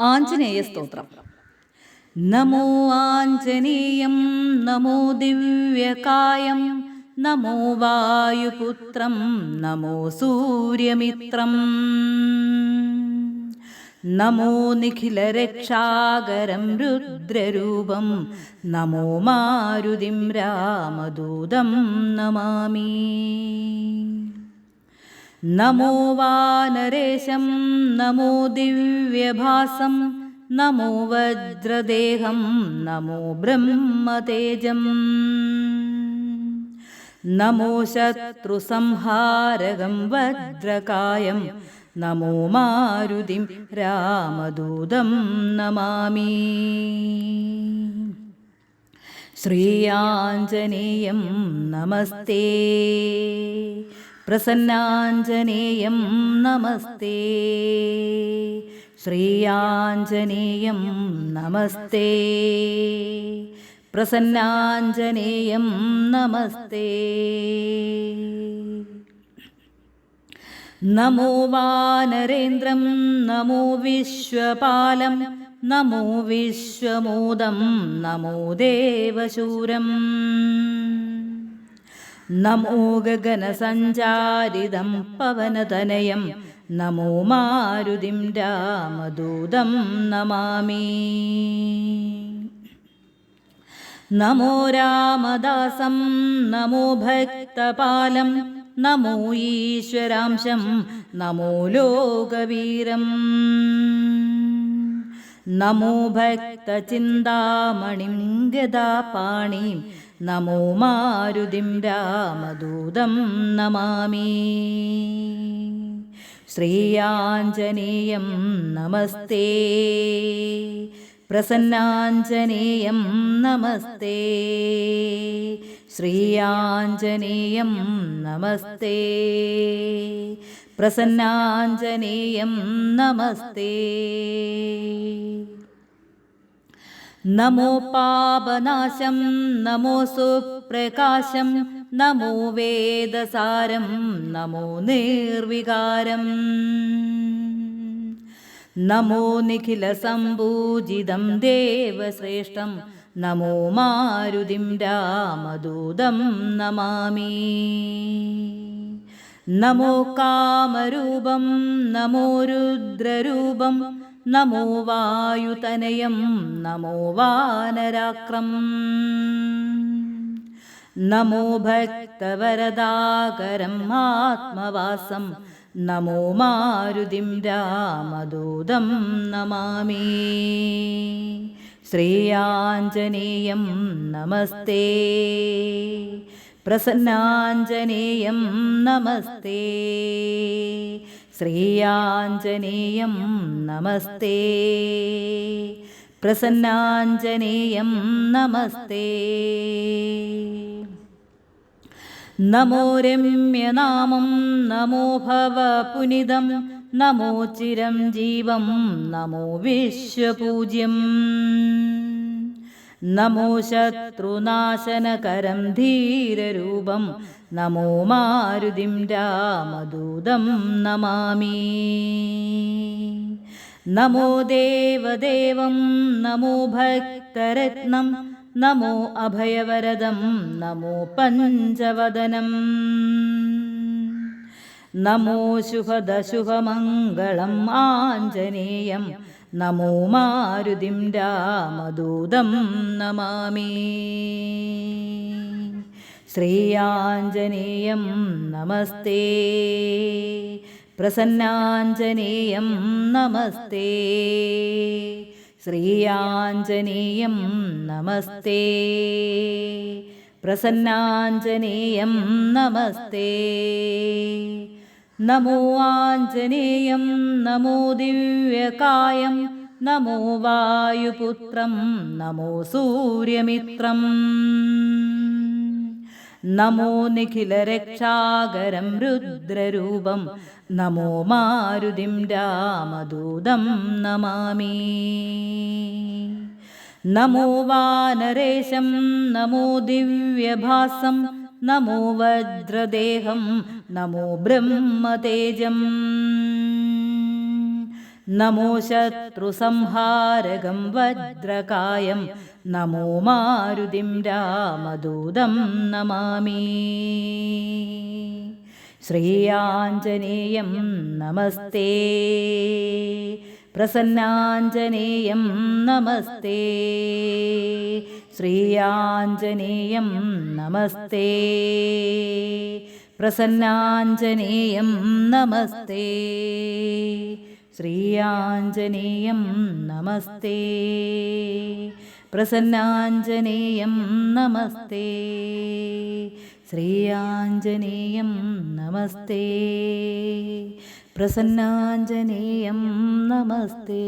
ആഞ്ജനേയ സ്തോത്രം. നമോ ആഞ്ജനേയം നമോ ദിവ്യകായം നമോ വായുപുത്രം നമോ സൂര്യമിത്രം. നമോ നിഖിലരക്ഷാകരം രുദ്രരൂപം നമോ മാരുതിം രാമദൂതം നമാമി. നമോ വാനരേശം നമോ ദിവ്യഭാസം നമോ വജ്രദേഹം നമോ ബ്രഹ്മതേജം നമോ ശത്രുസംഹാരകം വജ്രകായം നമോ മാരുതിം രാമദൂതം നമാമി ശ്രീയാഞ്ജനേയം നമസ്തേ പ്രസന്നാഞ്ജനേയം നമസ്തേ. ശ്രീയാഞ്ജനേയം നമസ്തേ. പ്രസന്നാഞ്ജനേയം നമസ്തേ. നമോ വാനരേന്ദ്രം നമോ വിശ്വപാലം നമോ വിശ്വമോദം നമോ ദേവശൂരം. നമോ ഗഗനസഞ്ചാരിതം പവനതനയം. നമോ മാരുതിം രാമദൂതം നമാമി. നമോ രാമദാസം നമോ ഭക്തപാലം നമോ ഈശ്വരാംശം നമോ ലോകവീരം. നമോ ഭക്തചിന്താമണിം ഗദാപാണിം നമോ മാരുതിം രാമദൂതം നമാമി. ശ്രീയാഞ്ജനേയം നമസ്തേ. പ്രസന്നാഞ്ജനേയം നമസ്തേ. ശ്രീയാഞ്ജനേയം നമസ്തേ. പ്രസന്നാഞ്ജനേയം നമസ്തേ. നമോ പാപനാശം നമോ സുപ്രകാശം നമോ വേദസാരം നമോ നിർവികാരം. നമോ നിഖിലസമ്പൂജിതം ദേവശ്രേഷ്ഠം നമോ മാരുതിം രാമദൂതം നമാമി. നമോ കാമരൂപം നമോ രുദ്രരൂപം നമോ വായുതനയം നമോ വാനരാക്രം. നമോ ഭക്തവരദാകരം ആത്മവാസം നമോ മാരുതിം രാമദൂതം നമാമി. ശ്രീയാഞ്ജനേയം നമസ്തേ. പ്രസന്നാഞ്ജനേയം നമസ്തേ. ശ്രീയാഞ്ജനേയം നമസ്തേ. പ്രസന്നാഞ്ജനേയം നമസ്തേ. നമോ രമ്യനാമം നമോ ഭവപുനിതം നമോ ചിരം ജീവം നമോ വിശ്വപൂജ്യം. നമോ ശത്രുനാശനകരം ധീരരൂപം. നമോ മാരുതിം രാമദൂതം നമാമി. നമോ ദേവദേവം നമോ ഭക്തരത്നം നമോ അഭയവരദം നമോ പഞ്ചവദനം. നമോ ശുഭദശുഭമംഗളം ആഞ്ജനേയം നമോ മാരുതിം രാമദൂതം നമാമി. ശ്രീയാഞ്ജനേയം നമസ്തേ. പ്രസന്നാഞ്ജനേയം നമസ്തേ. ശ്രീയാഞ്ജനേയം നമസ്തേ. പ്രസന്നാഞ്ജനേയം നമസ്തേ. നമോ ആഞ്ജനേയം നമോ ദിവ്യകായം നമോ വായുപുത്രം നമോ സൂര്യമിത്രം. നമോ നിഖിലരക്ഷാകരം രുദ്രരൂപം നമോ മാരുതിം രാമദൂതം നമാമി. നമോ വാനരേശം നമോ ദിവ്യഭാസം നമോ വജ്രദേഹം നമോ ബ്രഹ്മതേജം. നമോ ശത്രുസംഹാരകം വജ്രകായം നമോ മാരുതിം രാമദൂതം നമാമി. ശ്രീയാഞ്ജനേയം നമസ്തേ. പ്രസന്നാഞ്ജനേയം നമസ്തേ. ശ്രീയാഞ്ജനേയം നമസ്തേ. പ്രസന്നാഞ്ജനേയം നമസ്തേ. ശ്രീയാഞ്ജനേയം നമസ്തേ. പ്രസന്നാഞ്ജനേയം നമസ്തേ. ശ്രീയാഞ്ജനേയം നമസ്തേ. പ്രസന്നാഞ്ജനേയം നമസ്തേ.